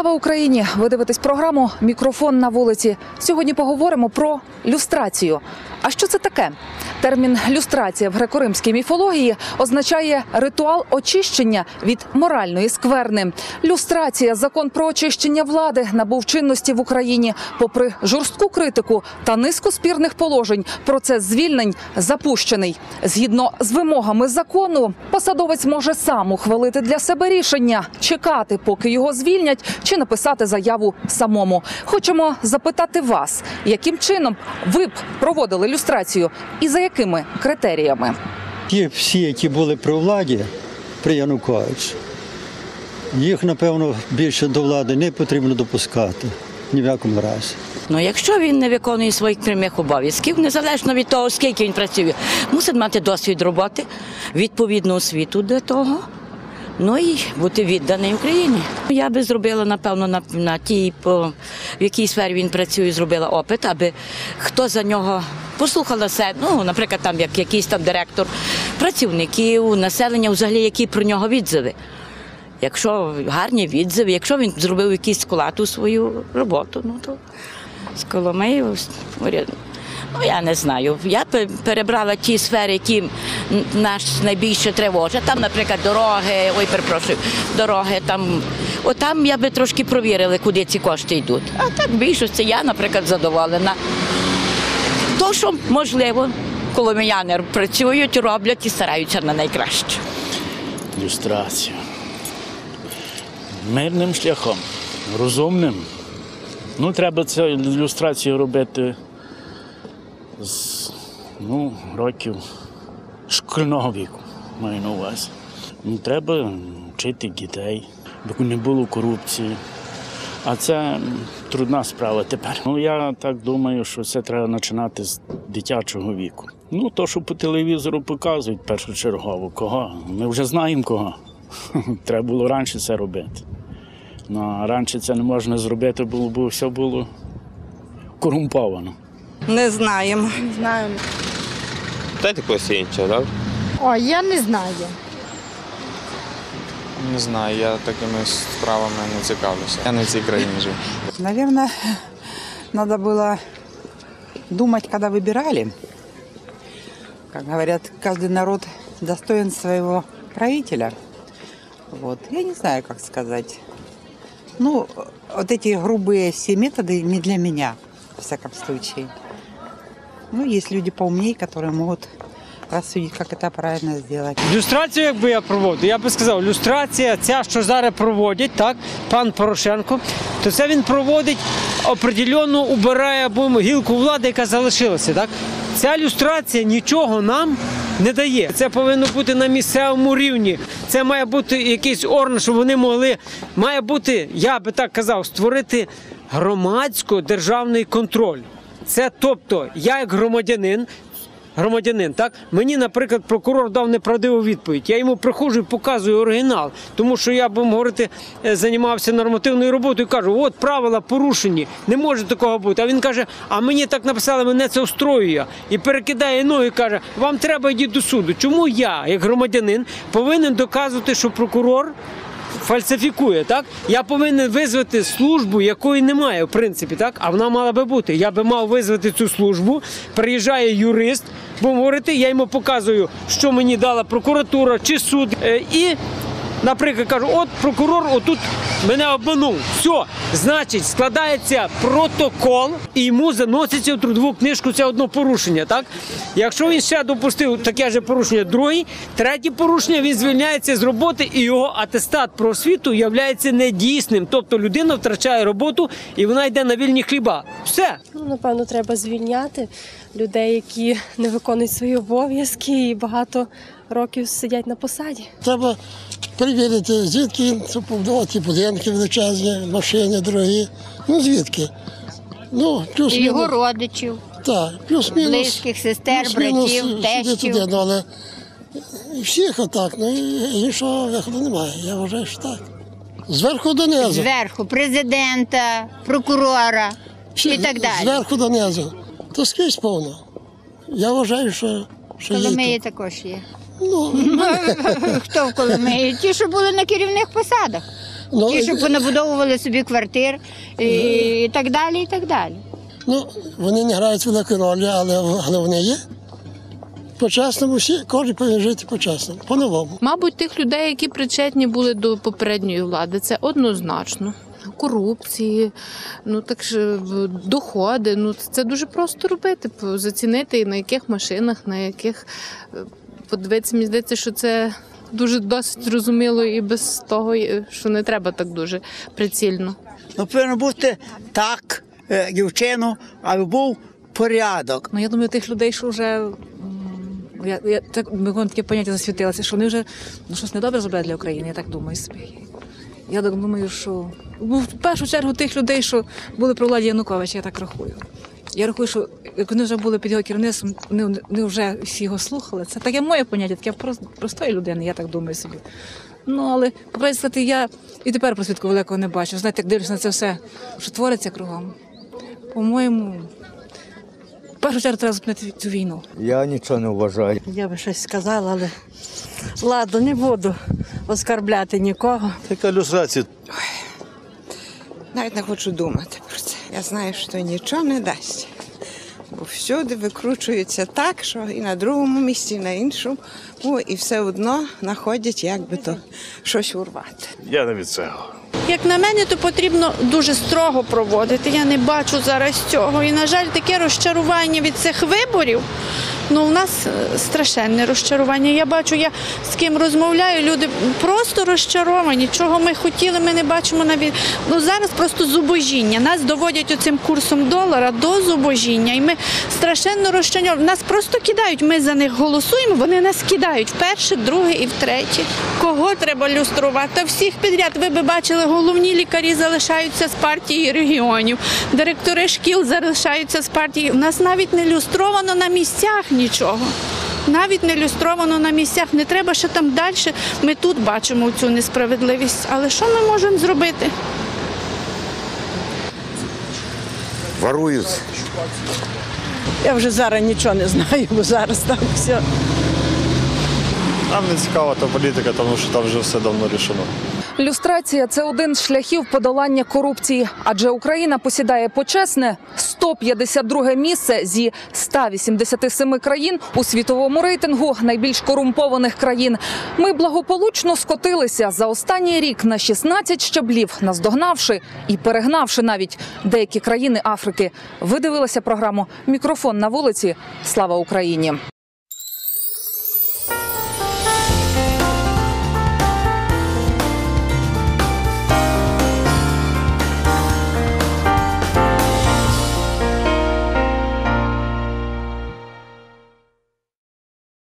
Слава Україні! Ви дивитесь програму Мікрофон на вулиці. Сьогодні поговоримо про люстрацію. А що це таке? Термін люстрація в греко-римській міфології означає ритуал очищення від моральної скверни. Люстрація, закон про очищення влади, набув чинності в Україні. Попри жорстку критику та низку спірних положень, процес звільнень запущений. Згідно з вимогами закону, посадовець може сам ухвалити для себе рішення чекати, поки його звільнять, чи написати заяву самому. Хочемо запитати вас, яким чином ви б проводили люстрацію і за якими критеріями? Ті всі, які були при владі, при Януковичі, їх, напевно, більше до влади не потрібно допускати ні в якому разі. Ну, якщо він не виконує своїх прямих обов'язків, незалежно від того, скільки він працює, мусить мати досвід роботи, відповідну освіту для того. Ну і бути відданий Україні. Я би зробила, напевно, на, на тій, по, в якій сфері він працює, зробила опит, аби хто за нього послухала себе, ну, наприклад, там як якийсь там директор працівників, населення, взагалі, які про нього відзиви. Якщо гарні відзиви, якщо він зробив якийсь склад у свою роботу, ну то з Коломиєю, ну я не знаю. Я перебрала ті сфери, які нас найбільше тривожать. Там, наприклад, дороги, ой, перепрошую, дороги там. От там я би трошки провірила, куди ці кошти йдуть. А так більшості я, наприклад, задоволена. То, що можливо, коломияни працюють, роблять і стараються на найкраще. люстрацію. Мирним шляхом, розумним. Ну, треба цю люстрацію робити з ну, років шкільного віку, маю на увазі. Ну, треба вчити дітей, щоб не було корупції. А це трудна справа тепер. Ну, я так думаю, що це треба починати з дитячого віку. Ну, то, що по телевізору показують першочергово, кого? Ми вже знаємо кого. Треба було раніше це робити. Ну, а раніше це не можна зробити, було б все було корумповано. Не знаємо. Дайте когось іншого, так? Ой, я не знаю. Не знаю, я такими справами не цікавлюся. Я не в цій країні живу. Наверное, надо было думать, когда выбирали. Как говорят, каждый народ достоин своего правителя. Вот. Я не знаю, как сказать. Ну, вот эти грубые все методы не для меня, в всяком случае. Ну, есть люди поумнее, которые могут рассудить, как это правильно сделать. Люстрацію, якби я проводив, я би сказав, люстрація, ця, що зараз проводять, так, пан Порошенко, то це він проводить определенну, убирає або гілку влади, яка залишилася. Так? Ця люстрація нічого нам не дає. Це повинно бути на місцевому рівні. Це має бути якийсь орган, щоб вони могли, має бути, я би так казав, створити громадсько-державний контроль. Це тобто, я як громадянин громадянин, так мені, наприклад, прокурор дав неправдиву відповідь. Я йому приходжу і показую оригінал, тому що я будемо говорити, е, займався нормативною роботою. і Кажу, от правила порушені, не може такого бути. А він каже: А мені так написали, мене це устроює. І перекидає ноги, і каже: Вам треба йти до суду. Чому я, як громадянин, повинен доказувати, що прокурор фальсифікує, так? Я повинен визвати службу, якої немає, в принципі, так? А вона мала би бути. Я би мав визвати цю службу, приїжджає юрист, бо говорити, я йому показую, що мені дала прокуратура чи суд. Е, І, наприклад, кажу, от прокурор отут мене обманув. Все, значить, складається протокол і йому заноситься в трудову книжку це одно порушення. Так? Якщо він ще допустив таке ж порушення, другий, третє порушення, він звільняється з роботи і його атестат про освіту є недійсним. Тобто людина втрачає роботу і вона йде на вільні хліба. Все. Ну, напевно, треба звільняти людей, які не виконують свої обов'язки і багато років сидять на посаді. Треба перевірити, звідки це побудувати будинки величезні, машини дорогі. Ну звідки? Ну, І плюс-мінус. його родичів, Так, плюс-мінус. близьких сестер, плюс-мінус братів, сюди тещів. туди, ну, але всіх отак, ну і іншого виходу немає. Я вважаю, що так. Зверху донизу. Зверху президента, прокурора і так далі. Зверху донизу. То скрізь повно. Я вважаю, що, що є. Коломиї також є. Ну, Хто в Коломиї? Ті, що були на керівних посадах. Ну, Ті, що понабудовували собі квартир і, і так далі, і так далі. ну, вони не грають великої ролі, але, але вони є. По-чесному всі, кожен повинен жити по-чесному, по-новому. Мабуть, тих людей, які причетні були до попередньої влади, це однозначно. Корупції, ну так ж доходи. Ну це дуже просто робити. Зацінити на яких машинах, на яких е, подивитися, мені здається, що це дуже досить зрозуміло і без того, що не треба так дуже прицільно. Ну, повинно бути так, е, дівчину, аби був порядок. Ну я думаю, тих людей, що вже я, я так ми таке поняття засвітилося, що вони вже ну щось недобре зробили для України. Я так думаю собі. Я так думаю, що ну, в першу чергу тих людей, що були при владі Януковича, я так рахую. Я рахую, що як вони вже були під його керівництвом, вони, вони вже всі його слухали. Це таке моє поняття, таке просто простої людини, я так думаю собі. Ну, але, по правді сказати, я і тепер просвідку великого не бачу. Знаєте, як дивлюся на це все, що твориться кругом. По-моєму, в першу чергу треба зупинити цю війну. Я нічого не вважаю. Я би щось сказала, але ладно, не буду оскарбляти нікого. Яка люстрація? Навіть не хочу думати. Я знаю, що нічого не дасть. Бо всюди викручуються так, що і на другому місці, і на іншому, і все одно знаходять, як би то щось урвати. Я не від цього. Як на мене, то потрібно дуже строго проводити. Я не бачу зараз цього. І, на жаль, таке розчарування від цих виборів. Ну, у нас е, страшенне розчарування. Я бачу, я з ким розмовляю, люди просто розчаровані. Чого ми хотіли, ми не бачимо навіть. Ну зараз просто зубожіння. Нас доводять оцим курсом долара до зубожіння. І ми страшенно розчаровані. Нас просто кидають. Ми за них голосуємо, вони нас кидають вперше, друге і втретє. Кого треба люструвати? Та всіх підряд. Ви би бачили, головні лікарі залишаються з партії регіонів, директори шкіл залишаються з партії. У нас навіть не люстровано на місцях нічого. Навіть не люстровано на місцях. Не треба ще там далі. Ми тут бачимо цю несправедливість. Але що ми можемо зробити? Ворують. Я вже зараз нічого не знаю, бо зараз так все. Нам не цікава та політика, тому що там вже все давно рішено. Люстрація це один з шляхів подолання корупції, адже Україна посідає почесне 152 місце зі 187 країн у світовому рейтингу найбільш корумпованих країн. Ми благополучно скотилися за останній рік на 16 щаблів, наздогнавши і перегнавши навіть деякі країни Африки. Ви дивилися програму Мікрофон на вулиці. Слава Україні.